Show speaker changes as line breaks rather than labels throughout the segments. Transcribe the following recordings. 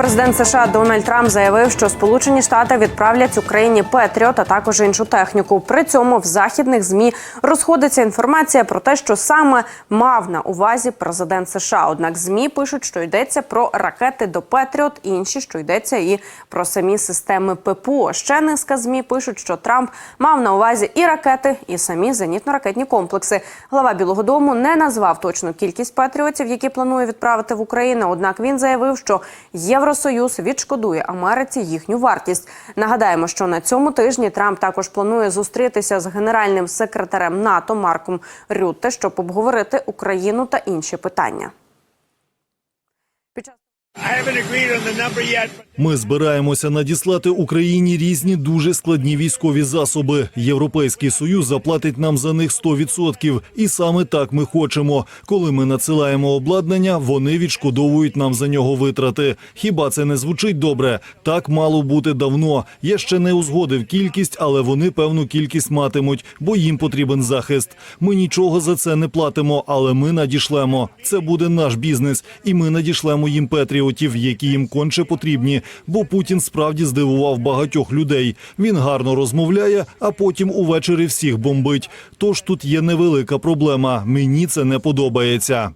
Президент США Дональд Трамп заявив, що Сполучені Штати відправлять Україні Петріот, а також іншу техніку. При цьому в західних змі розходиться інформація про те, що саме мав на увазі президент США. Однак змі пишуть, що йдеться про ракети до Петріот, інші, що йдеться і про самі системи ППО. Ще низка змі пишуть, що Трамп мав на увазі і ракети, і самі зенітно-ракетні комплекси. Глава Білого Дому не назвав точну кількість патріотів, які планує відправити в Україну. Однак він заявив, що Євросоюз відшкодує Америці їхню вартість. Нагадаємо, що на цьому тижні Трамп також планує зустрітися з генеральним секретарем НАТО Марком Рютте, щоб обговорити Україну та інші питання.
Ми збираємося надіслати Україні різні дуже складні військові засоби. Європейський союз заплатить нам за них 100%. І саме так ми хочемо. Коли ми надсилаємо обладнання, вони відшкодовують нам за нього витрати. Хіба це не звучить добре? Так мало бути давно. Я ще не узгодив кількість, але вони певну кількість матимуть, бо їм потрібен захист. Ми нічого за це не платимо, але ми надішлемо. Це буде наш бізнес, і ми надішлемо їм патріотів, які їм конче потрібні. Бо Путін справді здивував багатьох людей. Він гарно розмовляє, а потім увечері всіх бомбить. Тож тут є невелика проблема. Мені це не подобається.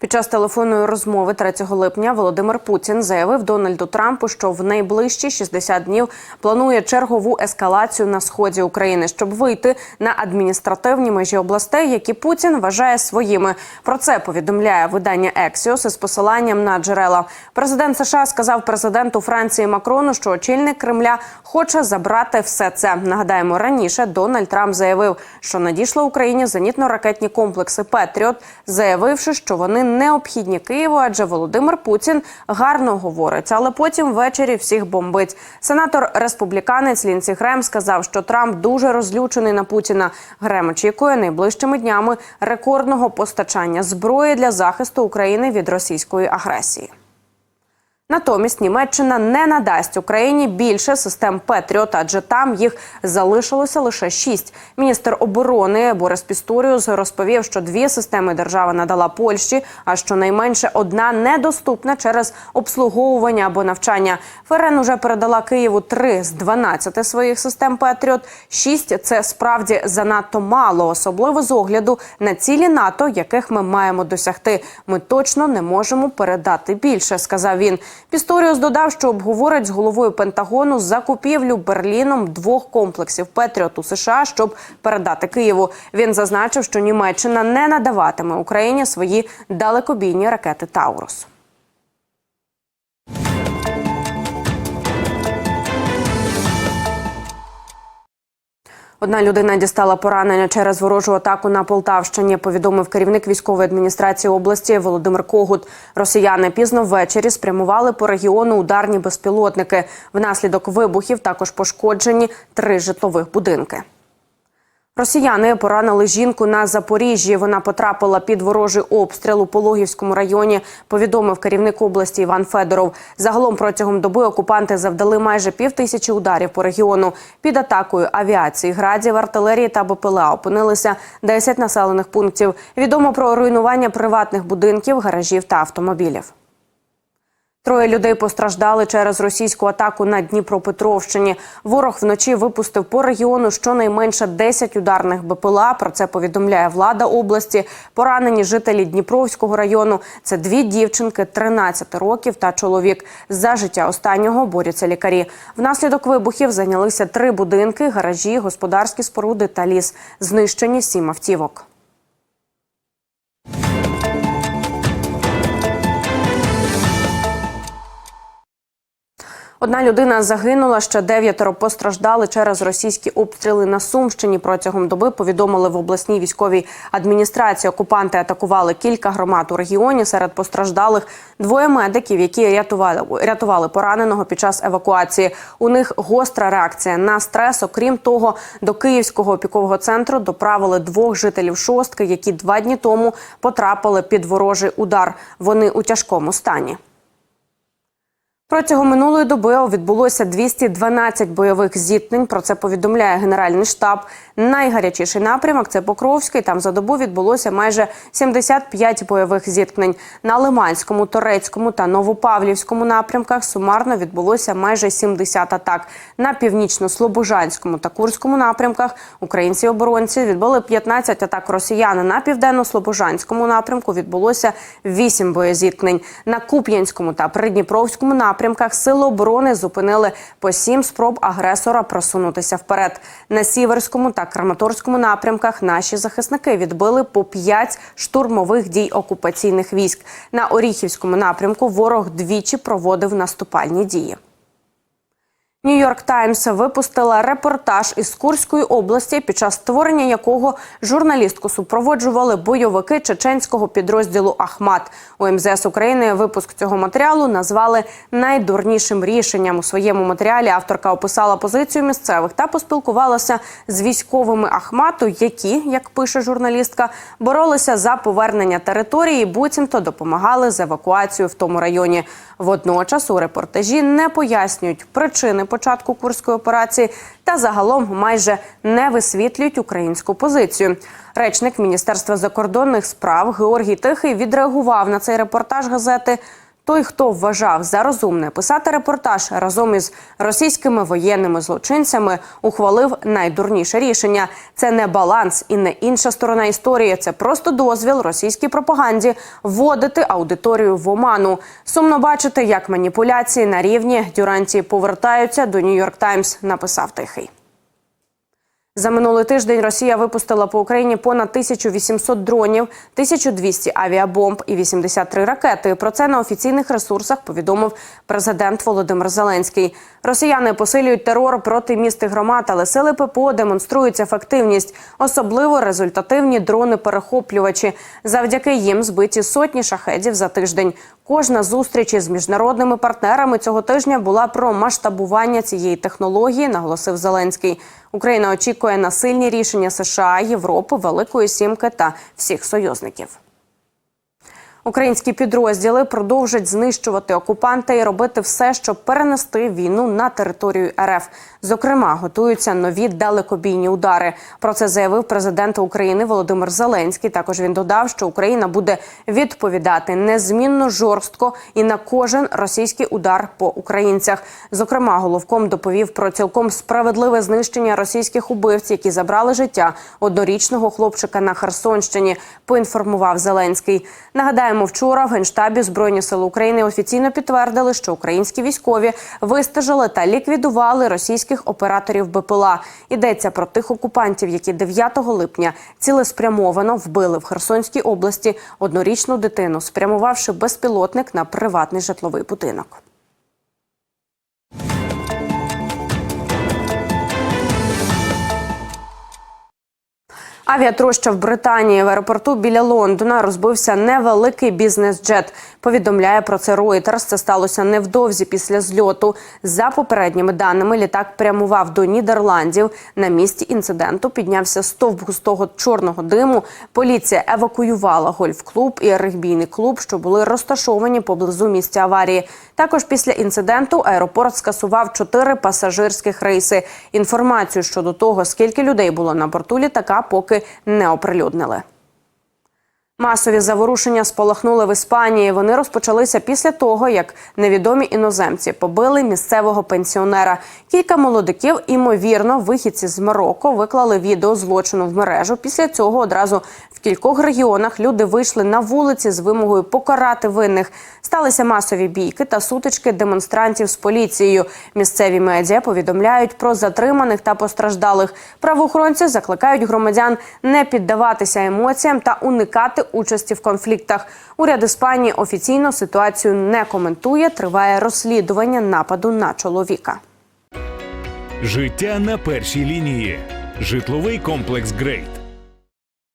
Під час телефонної розмови 3 липня Володимир Путін заявив Дональду Трампу, що в найближчі 60 днів планує чергову ескалацію на сході України, щоб вийти на адміністративні межі областей, які Путін вважає своїми. Про це повідомляє видання Ексіос із посиланням на джерела. Президент США сказав президенту Франції Макрону, що очільник Кремля хоче забрати все це. Нагадаємо, раніше Дональд Трамп заявив, що надійшли Україні зенітно-ракетні комплекси Петріот, заявивши, що вони необхідні Києву, адже Володимир Путін гарно говорить, але потім ввечері всіх бомбить. Сенатор республіканець Лінсі Грем сказав, що Трамп дуже розлючений на Путіна. Грем очікує найближчими днями рекордного постачання зброї для захисту України від російської агресії. Натомість Німеччина не надасть Україні більше систем Петріот, адже там їх залишилося лише шість. Міністр оборони Борис Пісторіус розповів, що дві системи держава надала Польщі, а щонайменше одна недоступна через обслуговування або навчання. ФРН уже передала Києву три з 12 своїх систем Петріот. Шість це справді занадто мало, особливо з огляду на цілі НАТО, яких ми маємо досягти. Ми точно не можемо передати більше, сказав він. Пісторіус додав, що обговорить з головою Пентагону закупівлю Берліном двох комплексів Петріот у США, щоб передати Києву. Він зазначив, що Німеччина не надаватиме Україні свої далекобійні ракети Таурус. Одна людина дістала поранення через ворожу атаку на Полтавщині. Повідомив керівник військової адміністрації області Володимир Когут. Росіяни пізно ввечері спрямували по регіону ударні безпілотники. Внаслідок вибухів також пошкоджені три житлових будинки. Росіяни поранили жінку на Запоріжжі. Вона потрапила під ворожий обстріл у Пологівському районі. Повідомив керівник області Іван Федоров. Загалом протягом доби окупанти завдали майже пів тисячі ударів по регіону. Під атакою авіації, градів, артилерії та БПЛА опинилися 10 населених пунктів. Відомо про руйнування приватних будинків, гаражів та автомобілів. Троє людей постраждали через російську атаку на Дніпропетровщині. Ворог вночі випустив по регіону щонайменше 10 ударних БПЛА. Про це повідомляє влада області. Поранені жителі Дніпровського району. Це дві дівчинки, 13 років та чоловік. За життя останнього борються лікарі. Внаслідок вибухів зайнялися три будинки, гаражі, господарські споруди та ліс. Знищені сім автівок. Одна людина загинула, ще дев'ятеро постраждали через російські обстріли на Сумщині. Протягом доби повідомили в обласній військовій адміністрації. Окупанти атакували кілька громад у регіоні. Серед постраждалих двоє медиків, які рятували рятували пораненого під час евакуації. У них гостра реакція на стрес. Окрім того, до Київського опікового центру доправили двох жителів шостки, які два дні тому потрапили під ворожий удар. Вони у тяжкому стані. Протягом минулої доби відбулося 212 бойових зіткнень. Про це повідомляє Генеральний штаб. Найгарячіший напрямок це Покровський. Там за добу відбулося майже 75 бойових зіткнень. На Лиманському, Торецькому та Новопавлівському напрямках сумарно відбулося майже 70 атак. На північно-слобожанському та Курському напрямках українці оборонці відбули 15 атак росіян. На південно-слобожанському напрямку відбулося 8 боєзіткнень. На Куп'янському та Придніпровському напрямках сил оборони зупинили по сім спроб агресора просунутися вперед. На Сіверському та Краматорському напрямках наші захисники відбили по п'ять штурмових дій окупаційних військ. На Оріхівському напрямку ворог двічі проводив наступальні дії. Нью-Йорк Таймс випустила репортаж із Курської області, під час створення якого журналістку супроводжували бойовики чеченського підрозділу Ахмат. У МЗС України випуск цього матеріалу назвали найдурнішим рішенням. У своєму матеріалі авторка описала позицію місцевих та поспілкувалася з військовими Ахмату, які, як пише журналістка, боролися за повернення території, буцімто допомагали з евакуацією в тому районі. Водночас у репортажі не пояснюють причини початку курської операції та загалом майже не висвітлюють українську позицію. Речник Міністерства закордонних справ Георгій Тихий відреагував на цей репортаж газети. Той, хто вважав за розумне писати репортаж разом із російськими воєнними злочинцями, ухвалив найдурніше рішення. Це не баланс і не інша сторона історії. Це просто дозвіл російській пропаганді вводити аудиторію в оману. Сумно бачити, як маніпуляції на рівні Дюранті повертаються до Нью-Йорк Таймс. Написав тихий. За минулий тиждень Росія випустила по Україні понад 1800 дронів, 1200 авіабомб і 83 ракети. Про це на офіційних ресурсах повідомив президент Володимир Зеленський. Росіяни посилюють терор проти міст і громад, але сили ППО демонструють ефективність, особливо результативні дрони-перехоплювачі. Завдяки їм збиті сотні шахедів за тиждень. Кожна зустріч із міжнародними партнерами цього тижня була про масштабування цієї технології, наголосив Зеленський. Україна очікує на сильні рішення США, Європи, Великої Сімки та всіх союзників. Українські підрозділи продовжать знищувати окупанта і робити все, щоб перенести війну на територію РФ. Зокрема, готуються нові далекобійні удари. Про це заявив президент України Володимир Зеленський. Також він додав, що Україна буде відповідати незмінно жорстко і на кожен російський удар по українцях. Зокрема, головком доповів про цілком справедливе знищення російських убивців, які забрали життя однорічного хлопчика на Херсонщині. Поінформував Зеленський. Нагадаємо, вчора в генштабі збройні сили України офіційно підтвердили, що українські військові вистежили та ліквідували російських операторів БПЛА. Йдеться про тих окупантів, які 9 липня цілеспрямовано вбили в Херсонській області однорічну дитину, спрямувавши безпілотник на приватний житловий будинок. Авіатроща в Британії в аеропорту біля Лондона розбився невеликий бізнес-джет. Повідомляє про це Reuters. Це сталося невдовзі після зльоту. За попередніми даними, літак прямував до Нідерландів. На місці інциденту піднявся стовп густого чорного диму. Поліція евакуювала гольф-клуб і регбійний клуб, що були розташовані поблизу місця аварії. Також після інциденту аеропорт скасував чотири пасажирських рейси. Інформацію щодо того, скільки людей було на борту літака, поки не оприлюднили. Масові заворушення спалахнули в Іспанії. Вони розпочалися після того, як невідомі іноземці побили місцевого пенсіонера. Кілька молодиків, імовірно, вихідці з Марокко, виклали відео злочину в мережу. Після цього одразу в кількох регіонах люди вийшли на вулиці з вимогою покарати винних. Сталися масові бійки та сутички демонстрантів з поліцією. Місцеві медіа повідомляють про затриманих та постраждалих. Правоохоронці закликають громадян не піддаватися емоціям та уникати участі в конфліктах. Уряд Іспанії офіційно ситуацію не коментує. Триває розслідування нападу на чоловіка.
Життя на першій лінії. Житловий комплекс Грейт.